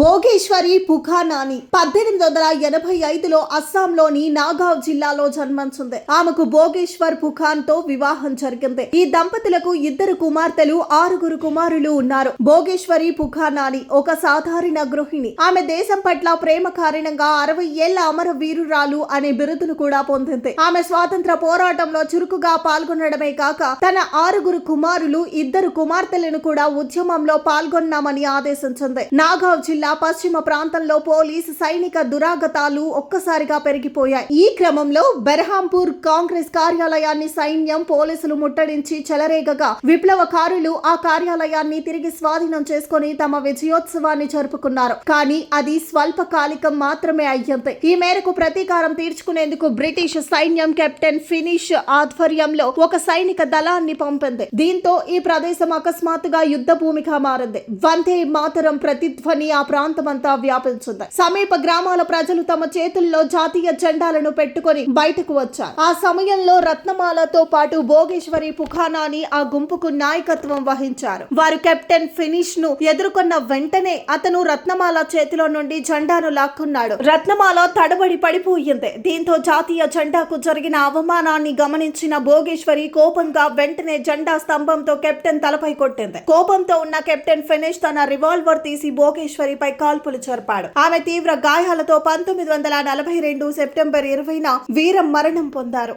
భోగేశ్వరి పుఖానాని. పద్దెనిమిది వందల ఎనభై ఐదులో అస్సాంలోని నాగావ్ జిల్లాలో జన్మించింది. ఆమెకు భోగేశ్వర్ పుఖాన్తో వివాహం జరిగింది. ఈ దంపతులకు ఇద్దరు కుమార్తెలు ఆరుగురు కుమారులు ఉన్నారు. భోగేశ్వరి పుఖానాని ఒక సాధారణ గృహిణి. ఆమె దేశం పట్ల ప్రేమ కారణంగా అరవై ఏళ్ళ అమర వీరురాలు అనే బిరుదును కూడా పొందింది. ఆమె స్వాతంత్ర పోరాటంలో చురుకుగా పాల్గొనడమే కాక తన ఆరుగురు కుమారులు ఇద్దరు కుమార్తెలను కూడా ఉద్యమంలో పాల్గొన్నామని ఆదేశించింది. నాగావ్ జిల్లా పశ్చిమ ప్రాంతంలో పోలీస్ సైనిక దురాగతాలు ఒక్కసారిగా పెరిగిపోయాయి. ఈ క్రమంలో బెర్హాంపూర్ కాంగ్రెస్ కార్యాలయాన్ని సైన్యం పోలీసులు ముట్టడించి చెలరేగగా విప్లవకారులు ఆ కార్యాలయాన్ని తిరిగి స్వాధీనం చేసుకుని తమ విజయోత్సవాన్ని జరుపుకున్నారు. కానీ అది స్వల్పకాలికం మాత్రమే అయ్యింది ఈ మేరకు ప్రతీకారం తీర్చుకునేందుకు బ్రిటిష్ సైన్యం కెప్టెన్ ఫినిష్ ఆధ్వర్యంలో ఒక సైనిక దళాన్ని పంపింది. దీంతో ఈ ప్రదేశం అకస్మాత్తుగా యుద్ధ భూమిగా మారింది. వందే మాతరం ప్రతిధ్వని ఆ ప్రాంతమంతా వ్యాపించింది. సమీప గ్రామాల ప్రజలు తమ చేతుల్లో జాతీయ జెండాలను పెట్టుకొని బయటకు వచ్చారు. ఆ సమయంలో రత్నమాలతో పాటు భోగేశ్వరి పుఖానాని ఆ గుంపుకు నాయకత్వం వహించారు. వారు కెప్టెన్ ఫినిష్ను ఎదుర్కొన్న వెంటనే అతను రత్నమాల చేతిలో నుండి జెండాను లాక్కున్నాడు. రత్నమాల తడబడి పడిపోయింది. దీంతో జాతీయ జెండాకు జరిగిన అవమానాన్ని గమనించిన భోగేశ్వరి కోపంగా వెంటనే జెండా స్తంభంతో కెప్టెన్ తలపై కొట్టింది. కోపంతో ఉన్న కెప్టెన్ ఫినిష్ తన రివాల్వర్ తీసి భోగేశ్వరి పై కాల్పులు జరిపాడు. ఆమె తీవ్ర గాయాలతో పంతొమ్మిది వందల నలభై రెండు సెప్టెంబర్ ఇరవైన వీర మరణం పొందారు.